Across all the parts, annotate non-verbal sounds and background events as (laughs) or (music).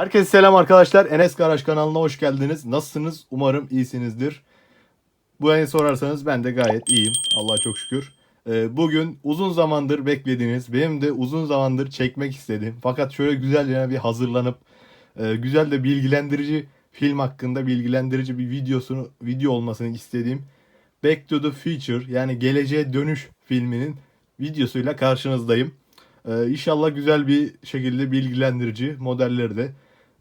Herkese selam arkadaşlar. Enes Garaj kanalına hoş geldiniz. Nasılsınız? Umarım iyisinizdir. Bu en sorarsanız ben de gayet iyiyim. Allah'a çok şükür. Ee, bugün uzun zamandır beklediğiniz, benim de uzun zamandır çekmek istediğim fakat şöyle güzel yani bir hazırlanıp e, güzel de bilgilendirici film hakkında bilgilendirici bir videosunu video olmasını istediğim Back to the Future yani Geleceğe Dönüş filminin videosuyla karşınızdayım. Ee, inşallah güzel bir şekilde bilgilendirici modelleri de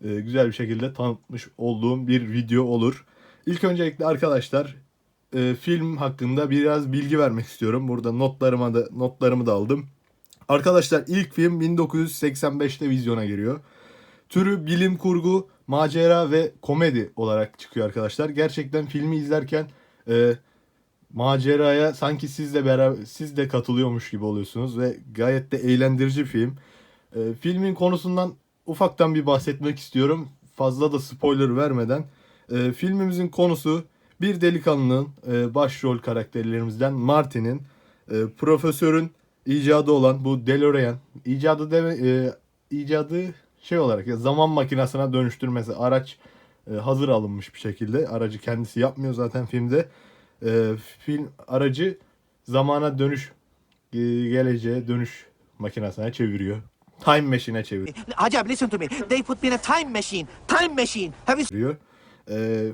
güzel bir şekilde tanıtmış olduğum bir video olur. İlk öncelikle arkadaşlar e, film hakkında biraz bilgi vermek istiyorum. Burada notlarıma da notlarımı da aldım. Arkadaşlar ilk film 1985'te vizyona giriyor. Türü bilim kurgu, macera ve komedi olarak çıkıyor arkadaşlar. Gerçekten filmi izlerken e, maceraya sanki siz de beraber siz de katılıyormuş gibi oluyorsunuz ve gayet de eğlendirici bir film. E, filmin konusundan ufaktan bir bahsetmek istiyorum. Fazla da spoiler vermeden. E, filmimizin konusu bir delikanlının e, başrol karakterlerimizden Martin'in e, profesörün icadı olan bu DeLorean icadı deme, e, icadı şey olarak ya zaman makinesine dönüştürmesi araç e, hazır alınmış bir şekilde aracı kendisi yapmıyor zaten filmde e, film aracı zamana dönüş e, geleceğe dönüş makinesine çeviriyor. Time Machine'e çeviriyor. Ajab, listen to me. They put me in a time machine. Time machine. Have you diyor. Ee,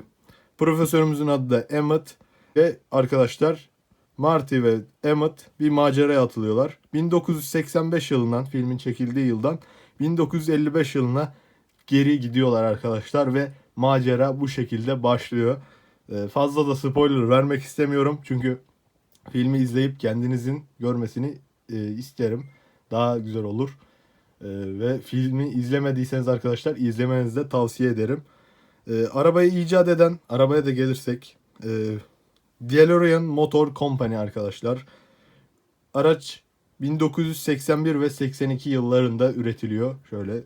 profesörümüzün adı da Emmett ve arkadaşlar Marty ve Emmett bir maceraya atılıyorlar. 1985 yılından filmin çekildiği yıldan 1955 yılına geri gidiyorlar arkadaşlar ve macera bu şekilde başlıyor. Ee, fazla da spoiler vermek istemiyorum çünkü filmi izleyip kendinizin görmesini e, isterim. Daha güzel olur. Ee, ve filmi izlemediyseniz arkadaşlar izlemenizi de tavsiye ederim. Ee, arabayı icat eden, arabaya da gelirsek, e, DeLorean Motor Company arkadaşlar. Araç 1981 ve 82 yıllarında üretiliyor. Şöyle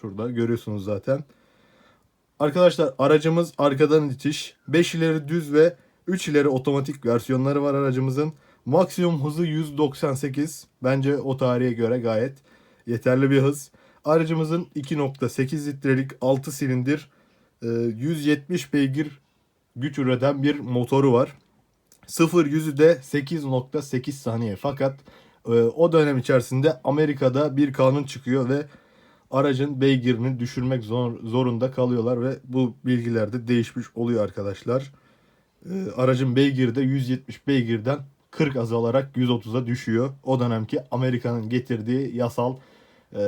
şurada görüyorsunuz zaten. Arkadaşlar aracımız arkadan itiş, 5 ileri düz ve 3 ileri otomatik versiyonları var aracımızın. Maksimum hızı 198. Bence o tarihe göre gayet yeterli bir hız. Aracımızın 2.8 litrelik 6 silindir e, 170 beygir güç üreten bir motoru var. 0 yüzü de 8.8 saniye. Fakat e, o dönem içerisinde Amerika'da bir kanun çıkıyor ve aracın beygirini düşürmek zor, zorunda kalıyorlar ve bu bilgiler de değişmiş oluyor arkadaşlar. E, aracın beygiri de 170 beygirden 40 azalarak 130'a düşüyor. O dönemki Amerika'nın getirdiği yasal e,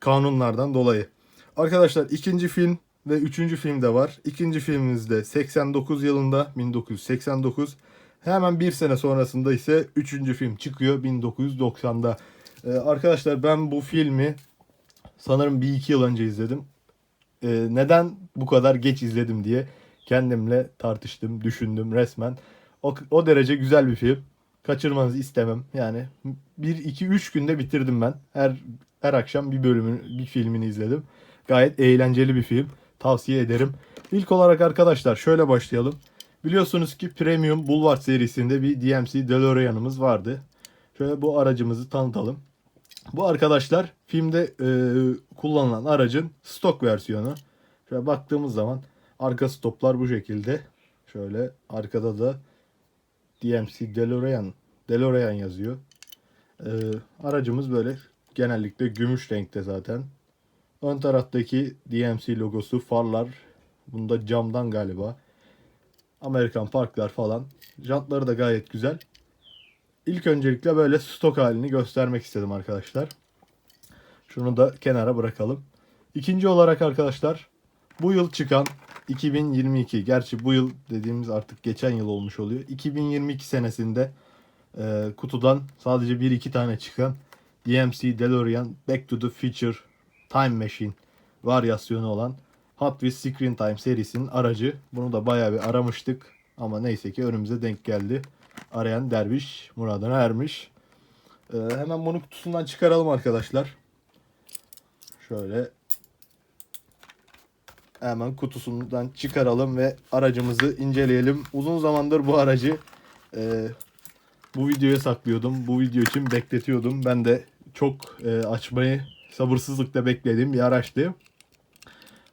kanunlardan dolayı. Arkadaşlar ikinci film ve üçüncü film de var. İkinci filmimiz de 89 yılında 1989. Hemen bir sene sonrasında ise üçüncü film çıkıyor 1990'da. Ee, arkadaşlar ben bu filmi sanırım bir iki yıl önce izledim. Ee, neden bu kadar geç izledim diye kendimle tartıştım, düşündüm resmen. O, o derece güzel bir film. Kaçırmanızı istemem. Yani 1 2 3 günde bitirdim ben. Her her akşam bir bölümünü, bir filmini izledim. Gayet eğlenceli bir film. Tavsiye ederim. İlk olarak arkadaşlar şöyle başlayalım. Biliyorsunuz ki Premium Boulevard serisinde bir DMC DeLorean'ımız vardı. Şöyle bu aracımızı tanıtalım. Bu arkadaşlar filmde e, kullanılan aracın stok versiyonu. Şöyle baktığımız zaman arka stoplar bu şekilde. Şöyle arkada da DMC DeLorean DeLorean yazıyor. Ee, aracımız böyle genellikle gümüş renkte zaten. Ön taraftaki DMC logosu, farlar. Bunda camdan galiba. Amerikan parklar falan. Jantları da gayet güzel. İlk öncelikle böyle stok halini göstermek istedim arkadaşlar. Şunu da kenara bırakalım. İkinci olarak arkadaşlar bu yıl çıkan 2022 gerçi bu yıl dediğimiz artık geçen yıl olmuş oluyor. 2022 senesinde e, kutudan sadece bir iki tane çıkan DMC DeLorean Back to the Future Time Machine varyasyonu olan Hot Wheels Screen Time serisinin aracı. Bunu da bayağı bir aramıştık ama neyse ki önümüze denk geldi. Arayan derviş muradına ermiş. E, hemen bunu kutusundan çıkaralım arkadaşlar. Şöyle hemen kutusundan çıkaralım ve aracımızı inceleyelim. Uzun zamandır bu aracı e, bu videoya saklıyordum. Bu video için bekletiyordum. Ben de çok e, açmayı sabırsızlıkla beklediğim bir araçtı.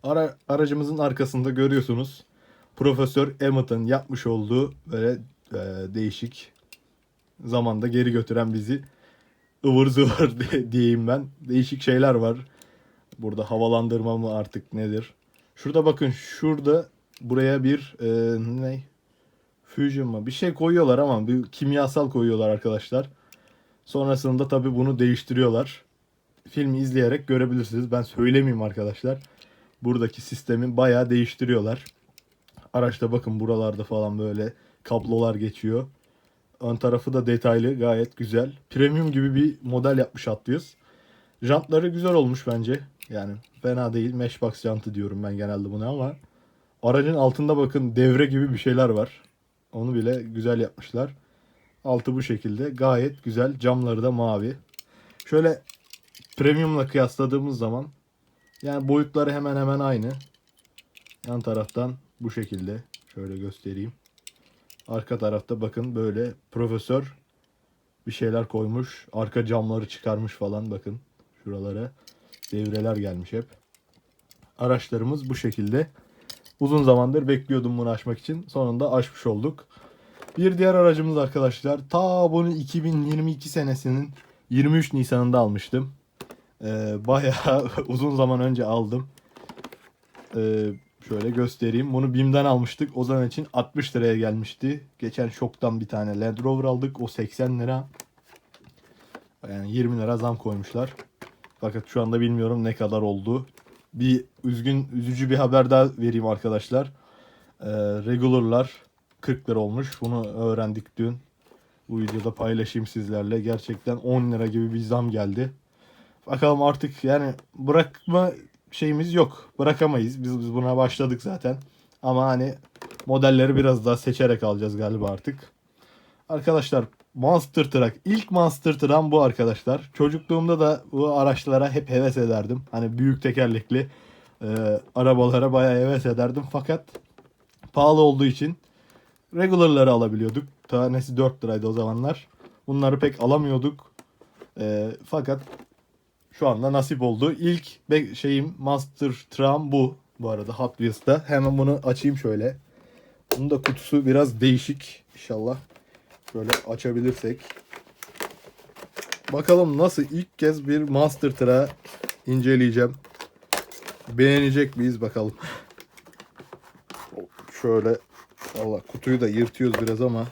Ara, aracımızın arkasında görüyorsunuz. Profesör Emmett'ın yapmış olduğu böyle e, değişik zamanda geri götüren bizi ıvır zıvır (laughs) diyeyim ben. Değişik şeyler var. Burada havalandırma mı artık nedir? Şurada bakın şurada buraya bir e, ne? Fusion mu? Bir şey koyuyorlar ama bir kimyasal koyuyorlar arkadaşlar. Sonrasında tabi bunu değiştiriyorlar. Filmi izleyerek görebilirsiniz. Ben söylemeyeyim arkadaşlar. Buradaki sistemi bayağı değiştiriyorlar. Araçta bakın buralarda falan böyle kablolar geçiyor. Ön tarafı da detaylı gayet güzel. Premium gibi bir model yapmış Atlıyız. Jantları güzel olmuş bence. Yani fena değil. Meshbox jantı diyorum ben genelde buna ama aracın altında bakın devre gibi bir şeyler var. Onu bile güzel yapmışlar. Altı bu şekilde. Gayet güzel. Camları da mavi. Şöyle premiumla kıyasladığımız zaman yani boyutları hemen hemen aynı. Yan taraftan bu şekilde. Şöyle göstereyim. Arka tarafta bakın böyle profesör bir şeyler koymuş. Arka camları çıkarmış falan bakın. Şuralara devreler gelmiş hep. Araçlarımız bu şekilde. Uzun zamandır bekliyordum bunu açmak için. Sonunda açmış olduk. Bir diğer aracımız arkadaşlar. Ta bunu 2022 senesinin 23 Nisan'ında almıştım. Ee, bayağı (laughs) uzun zaman önce aldım. Ee, şöyle göstereyim. Bunu BİM'den almıştık. O zaman için 60 liraya gelmişti. Geçen şoktan bir tane Land Rover aldık. O 80 lira. Yani 20 lira zam koymuşlar. Fakat şu anda bilmiyorum ne kadar oldu. Bir üzgün, üzücü bir haber daha vereyim arkadaşlar. Ee, regular'lar 40 lira olmuş. Bunu öğrendik dün. Bu videoda paylaşayım sizlerle. Gerçekten 10 lira gibi bir zam geldi. Bakalım artık yani bırakma şeyimiz yok. Bırakamayız. Biz, biz buna başladık zaten. Ama hani modelleri biraz daha seçerek alacağız galiba artık. Arkadaşlar Monster Truck. ilk Monster Truck'ım bu arkadaşlar. Çocukluğumda da bu araçlara hep heves ederdim. Hani büyük tekerlekli e, arabalara bayağı heves ederdim. Fakat pahalı olduğu için regular'ları alabiliyorduk. Tanesi 4 liraydı o zamanlar. Bunları pek alamıyorduk. E, fakat şu anda nasip oldu. İlk şeyim Monster Truck'ım bu. Bu arada Hot Wheels'ta. Hemen bunu açayım şöyle. Bunun da kutusu biraz değişik. İnşallah şöyle açabilirsek. Bakalım nasıl ilk kez bir Monster Truck inceleyeceğim. Beğenecek miyiz bakalım. Şöyle valla kutuyu da yırtıyoruz biraz ama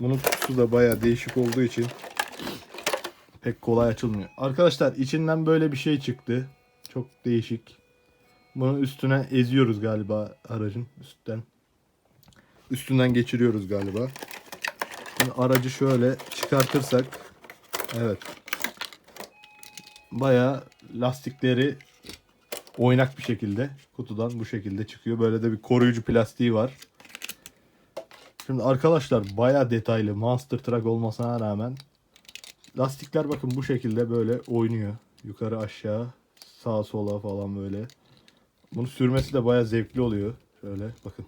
bunun kutusu da baya değişik olduğu için pek kolay açılmıyor. Arkadaşlar içinden böyle bir şey çıktı. Çok değişik. Bunu üstüne eziyoruz galiba aracın üstten. Üstünden geçiriyoruz galiba. Şimdi aracı şöyle çıkartırsak evet. Bayağı lastikleri oynak bir şekilde kutudan bu şekilde çıkıyor. Böyle de bir koruyucu plastiği var. Şimdi arkadaşlar bayağı detaylı Monster Truck olmasına rağmen lastikler bakın bu şekilde böyle oynuyor. Yukarı aşağı sağa sola falan böyle. Bunu sürmesi de bayağı zevkli oluyor. Şöyle bakın.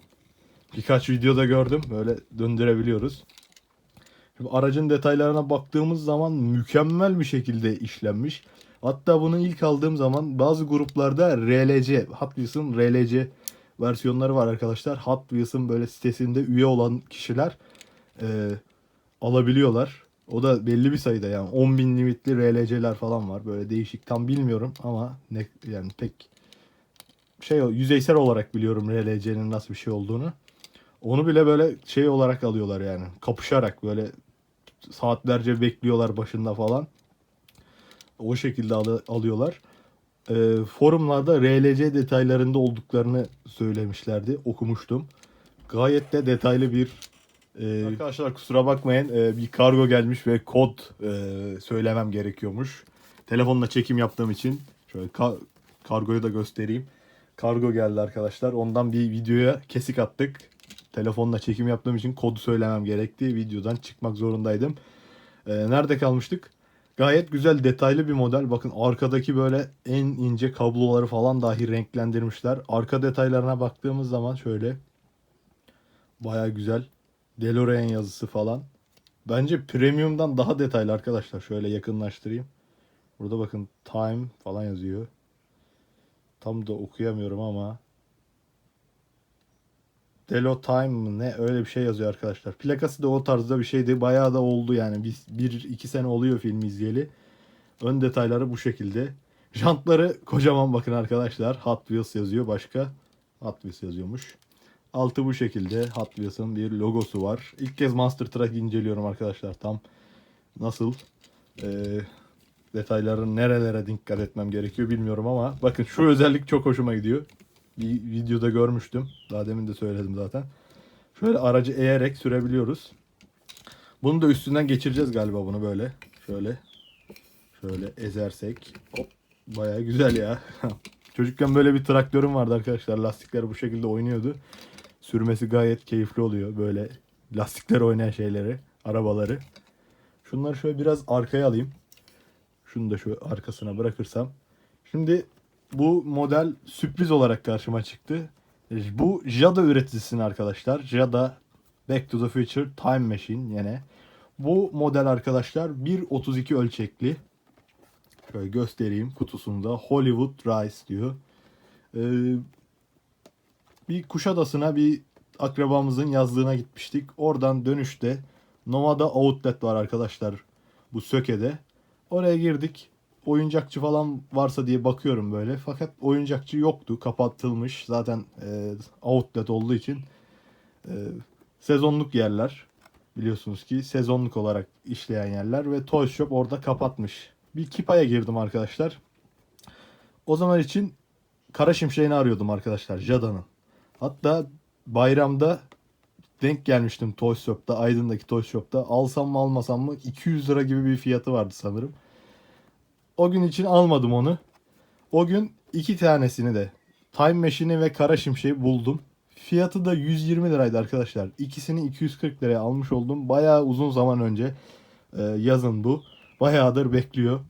Birkaç videoda gördüm. Böyle döndürebiliyoruz. Şimdi aracın detaylarına baktığımız zaman mükemmel bir şekilde işlenmiş. Hatta bunu ilk aldığım zaman bazı gruplarda RLC, Hot Wheels'ın RLC versiyonları var arkadaşlar. Hot Wheels'ın böyle sitesinde üye olan kişiler e, alabiliyorlar. O da belli bir sayıda yani 10.000 limitli RLC'ler falan var. Böyle değişik tam bilmiyorum ama ne yani pek şey yüzeysel olarak biliyorum RLC'nin nasıl bir şey olduğunu. Onu bile böyle şey olarak alıyorlar yani. Kapışarak böyle saatlerce bekliyorlar başında falan. O şekilde al- alıyorlar. Ee, forumlarda RLC detaylarında olduklarını söylemişlerdi. Okumuştum. Gayet de detaylı bir e, arkadaşlar kusura bakmayın e, bir kargo gelmiş ve kod e, söylemem gerekiyormuş. Telefonla çekim yaptığım için şöyle ka- kargoyu da göstereyim. Kargo geldi arkadaşlar. Ondan bir videoya kesik attık. Telefonla çekim yaptığım için kodu söylemem gerekti. Videodan çıkmak zorundaydım. Ee, nerede kalmıştık? Gayet güzel detaylı bir model. Bakın arkadaki böyle en ince kabloları falan dahi renklendirmişler. Arka detaylarına baktığımız zaman şöyle baya güzel. DeLorean yazısı falan. Bence premium'dan daha detaylı arkadaşlar. Şöyle yakınlaştırayım. Burada bakın time falan yazıyor. Tam da okuyamıyorum ama. Delo Time mı ne öyle bir şey yazıyor arkadaşlar. Plakası da o tarzda bir şeydi. Bayağı da oldu yani. Bir, bir iki sene oluyor film izleyeli. Ön detayları bu şekilde. Jantları kocaman bakın arkadaşlar. Hot Wheels yazıyor başka. Hot Wheels yazıyormuş. Altı bu şekilde. Hot Wheels'ın bir logosu var. İlk kez Monster Truck inceliyorum arkadaşlar. Tam nasıl eee detayların nerelere dikkat etmem gerekiyor bilmiyorum ama bakın şu özellik çok hoşuma gidiyor. Bir videoda görmüştüm. Daha demin de söyledim zaten. Şöyle aracı eğerek sürebiliyoruz. Bunu da üstünden geçireceğiz galiba bunu böyle. Şöyle. Şöyle ezersek. Hop. Baya güzel ya. (laughs) Çocukken böyle bir traktörüm vardı arkadaşlar. Lastikler bu şekilde oynuyordu. Sürmesi gayet keyifli oluyor. Böyle lastikler oynayan şeyleri, arabaları. Şunları şöyle biraz arkaya alayım. Şunu da şu arkasına bırakırsam. Şimdi bu model sürpriz olarak karşıma çıktı. Bu Jada üreticisinin arkadaşlar. Jada Back to the Future Time Machine yine. Bu model arkadaşlar 1.32 ölçekli. Şöyle göstereyim kutusunda. Hollywood Rise diyor. Ee, bir Kuşadası'na bir akrabamızın yazlığına gitmiştik. Oradan dönüşte Nova'da outlet var arkadaşlar bu Söke'de. Oraya girdik. Oyuncakçı falan varsa diye bakıyorum böyle. Fakat oyuncakçı yoktu. Kapatılmış. Zaten e, outlet olduğu için e, sezonluk yerler. Biliyorsunuz ki sezonluk olarak işleyen yerler ve Toy Shop orada kapatmış. Bir Kipa'ya girdim arkadaşlar. O zaman için Kara Şimşek'ini arıyordum arkadaşlar. Jada'nın. Hatta bayramda denk gelmiştim Toy Shop'ta. Aydın'daki Toy Shop'ta. Alsam mı almasam mı 200 lira gibi bir fiyatı vardı sanırım. O gün için almadım onu. O gün iki tanesini de Time Machine'i ve Kara Şimşek'i buldum. Fiyatı da 120 liraydı arkadaşlar. İkisini 240 liraya almış oldum. Bayağı uzun zaman önce e, yazın bu. Bayağıdır bekliyor.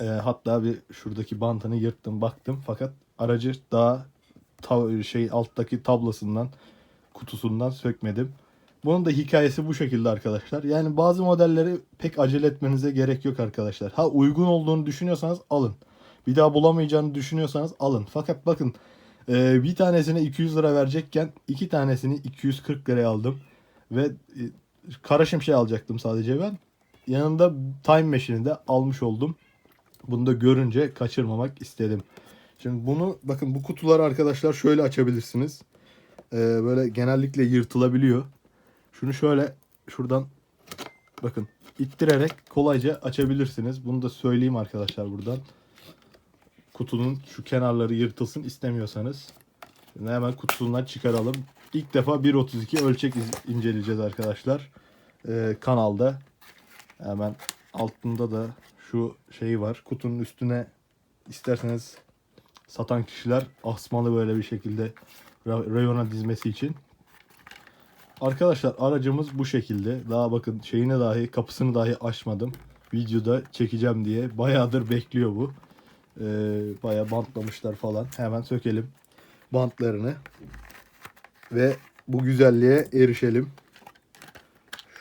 E, hatta bir şuradaki bantını yırttım baktım. Fakat aracı daha ta- şey alttaki tablasından kutusundan sökmedim. Bunun da hikayesi bu şekilde arkadaşlar. Yani bazı modelleri pek acele etmenize gerek yok arkadaşlar. Ha uygun olduğunu düşünüyorsanız alın. Bir daha bulamayacağını düşünüyorsanız alın. Fakat bakın e, bir tanesine 200 lira verecekken iki tanesini 240 liraya aldım. Ve e, kara şimşek alacaktım sadece ben. Yanında Time Machine'i de almış oldum. Bunu da görünce kaçırmamak istedim. Şimdi bunu bakın bu kutuları arkadaşlar şöyle açabilirsiniz. Ee, böyle genellikle yırtılabiliyor. Şunu şöyle şuradan bakın ittirerek kolayca açabilirsiniz. Bunu da söyleyeyim arkadaşlar buradan. Kutunun şu kenarları yırtılsın istemiyorsanız. Şimdi hemen kutusundan çıkaralım. İlk defa 1.32 ölçek iz- inceleyeceğiz arkadaşlar. Ee, kanalda. Hemen altında da şu şeyi var. Kutunun üstüne isterseniz satan kişiler asmalı böyle bir şekilde ra- rayona dizmesi için. Arkadaşlar aracımız bu şekilde. Daha bakın şeyine dahi kapısını dahi açmadım. Videoda çekeceğim diye. Bayağıdır bekliyor bu. Ee, bayağı bantlamışlar falan. Hemen sökelim bantlarını. Ve bu güzelliğe erişelim.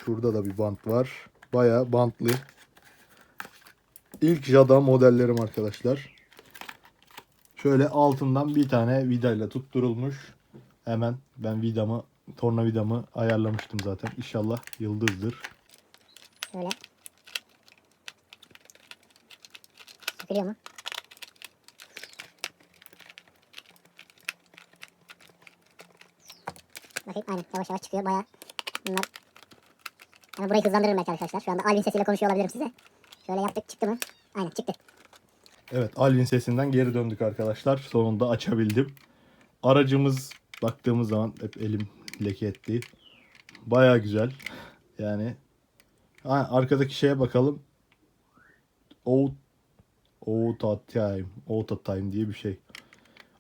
Şurada da bir bant var. Bayağı bantlı. İlk Jada modellerim arkadaşlar. Şöyle altından bir tane vidayla tutturulmuş. Hemen ben vidamı, tornavidamı ayarlamıştım zaten. İnşallah yıldızdır. Şöyle. Sıkılıyor mu? Bakayım aynen yavaş yavaş çıkıyor bayağı. Bunlar yani burayı hızlandırırım belki arkadaşlar. Şu anda Alvin sesiyle konuşuyor olabilirim size. Şöyle yaptık çıktı mı? Aynen çıktı. Evet Alvin sesinden geri döndük arkadaşlar. Sonunda açabildim. Aracımız baktığımız zaman hep elim leke etti. Baya güzel. Yani ha, arkadaki şeye bakalım. Out Outa Time, Outa Time diye bir şey.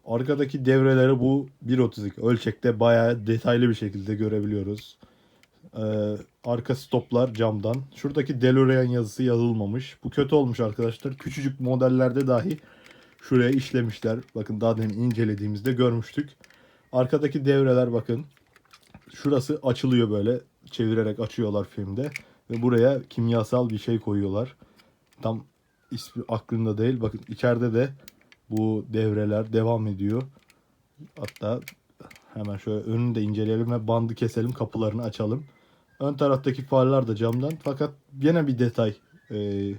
Arkadaki devreleri bu 1.32 ölçekte bayağı detaylı bir şekilde görebiliyoruz. Ee, arka stoplar camdan. Şuradaki DeLorean yazısı yazılmamış. Bu kötü olmuş arkadaşlar. Küçücük modellerde dahi şuraya işlemişler. Bakın daha demin incelediğimizde görmüştük. Arkadaki devreler bakın. Şurası açılıyor böyle. Çevirerek açıyorlar filmde. Ve buraya kimyasal bir şey koyuyorlar. Tam ismi aklımda değil. Bakın içeride de Bu devreler devam ediyor. Hatta hemen şöyle önünü de inceleyelim ve bandı keselim kapılarını açalım. Ön taraftaki farlar da camdan fakat yine bir detay e,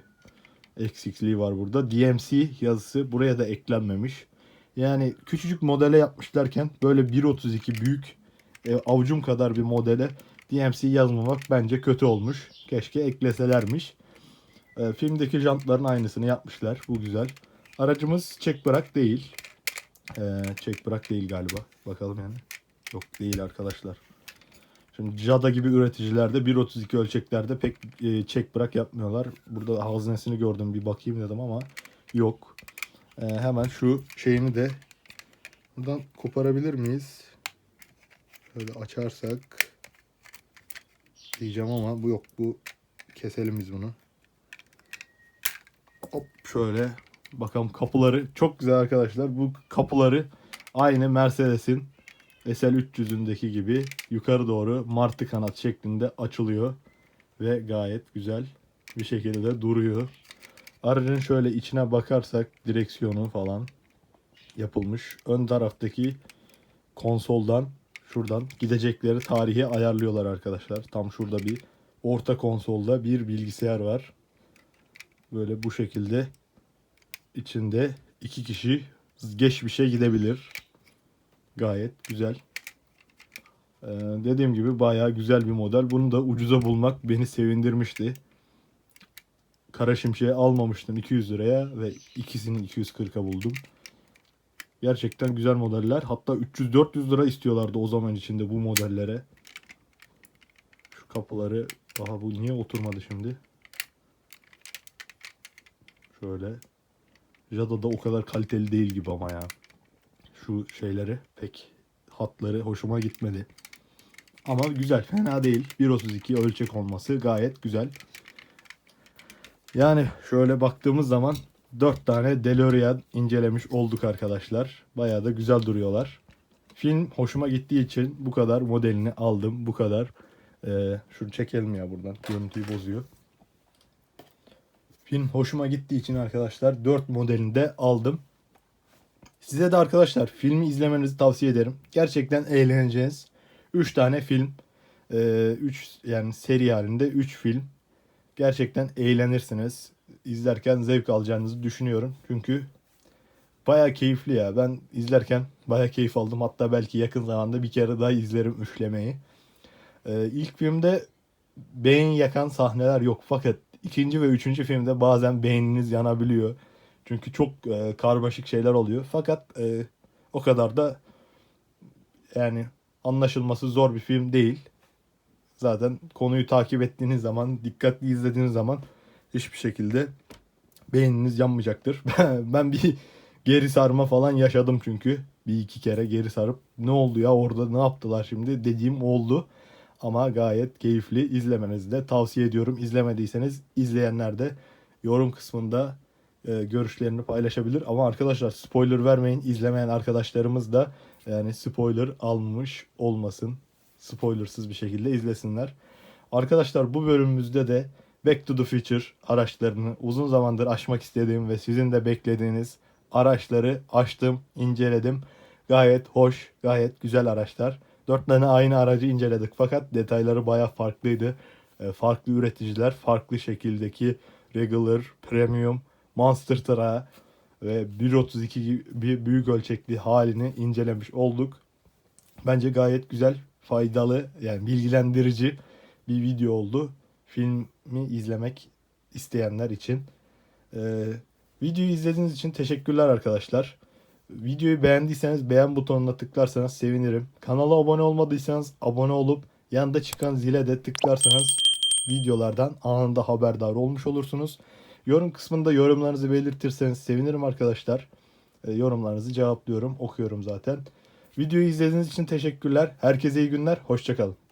eksikliği var burada. DMC yazısı buraya da eklenmemiş. Yani küçücük modele yapmışlarken böyle 1.32 büyük e, avucum kadar bir modele DMC yazmamak bence kötü olmuş. Keşke ekleselermiş. E, filmdeki jantların aynısını yapmışlar. Bu güzel. Aracımız çek bırak değil. E, çek bırak değil galiba. Bakalım yani. Yok değil arkadaşlar. Şimdi Jada gibi üreticilerde 1.32 ölçeklerde pek e, çek bırak yapmıyorlar. Burada haznesini gördüm bir bakayım dedim ama yok. E, hemen şu şeyini de buradan koparabilir miyiz? Şöyle açarsak diyeceğim ama bu yok. Bu keselim biz bunu. Hop şöyle bakalım kapıları çok güzel arkadaşlar. Bu kapıları aynı Mercedes'in SL 300'ündeki gibi yukarı doğru martı kanat şeklinde açılıyor ve gayet güzel bir şekilde duruyor. Aracın şöyle içine bakarsak direksiyonu falan yapılmış. Ön taraftaki konsoldan şuradan gidecekleri tarihi ayarlıyorlar arkadaşlar. Tam şurada bir orta konsolda bir bilgisayar var. Böyle bu şekilde içinde iki kişi geçmişe gidebilir. Gayet güzel. Ee, dediğim gibi bayağı güzel bir model. Bunu da ucuza bulmak beni sevindirmişti. Kara Şimşek'i almamıştım 200 liraya ve ikisini 240'a buldum. Gerçekten güzel modeller. Hatta 300-400 lira istiyorlardı o zaman içinde bu modellere. Şu kapıları... Aha bu niye oturmadı şimdi? Şöyle. Jada da o kadar kaliteli değil gibi ama ya. Şu şeyleri pek hatları hoşuma gitmedi. Ama güzel fena değil. 1.32 ölçek olması gayet güzel. Yani şöyle baktığımız zaman 4 tane DeLorean incelemiş olduk arkadaşlar. Bayağı da güzel duruyorlar. Film hoşuma gittiği için bu kadar modelini aldım. Bu kadar. Ee, şunu çekelim ya buradan. Görüntüyü bozuyor. Film hoşuma gittiği için arkadaşlar 4 modelini de aldım. Size de arkadaşlar filmi izlemenizi tavsiye ederim. Gerçekten eğleneceğiniz 3 tane film. 3 yani seri halinde 3 film. Gerçekten eğlenirsiniz. İzlerken zevk alacağınızı düşünüyorum. Çünkü baya keyifli ya. Ben izlerken baya keyif aldım. Hatta belki yakın zamanda bir kere daha izlerim üçlemeyi. Ee, ilk filmde beyin yakan sahneler yok. Fakat ikinci ve üçüncü filmde bazen beyniniz yanabiliyor. Çünkü çok e, karmaşık şeyler oluyor. Fakat e, o kadar da yani anlaşılması zor bir film değil. Zaten konuyu takip ettiğiniz zaman, dikkatli izlediğiniz zaman hiçbir şekilde beyniniz yanmayacaktır. (laughs) ben bir geri sarma falan yaşadım çünkü. Bir iki kere geri sarıp ne oldu ya orada ne yaptılar şimdi dediğim oldu. Ama gayet keyifli izlemenizi de tavsiye ediyorum. İzlemediyseniz izleyenler de yorum kısmında e, görüşlerini paylaşabilir. Ama arkadaşlar spoiler vermeyin. İzlemeyen arkadaşlarımız da yani spoiler almış olmasın. Spoilersız bir şekilde izlesinler. Arkadaşlar bu bölümümüzde de Back to the Future araçlarını uzun zamandır aşmak istediğim ve sizin de beklediğiniz araçları açtım, inceledim. Gayet hoş, gayet güzel araçlar. Dört tane aynı aracı inceledik fakat detayları baya farklıydı. E, farklı üreticiler, farklı şekildeki regular, premium, monster Truck ve 1.32 gibi büyük ölçekli halini incelemiş olduk. Bence gayet güzel, faydalı, yani bilgilendirici bir video oldu. Filmi izlemek isteyenler için. Ee, videoyu izlediğiniz için teşekkürler arkadaşlar. Videoyu beğendiyseniz beğen butonuna tıklarsanız sevinirim. Kanala abone olmadıysanız abone olup yanında çıkan zile de tıklarsanız videolardan anında haberdar olmuş olursunuz. Yorum kısmında yorumlarınızı belirtirseniz sevinirim arkadaşlar. E, yorumlarınızı cevaplıyorum, okuyorum zaten. Videoyu izlediğiniz için teşekkürler. Herkese iyi günler, hoşçakalın.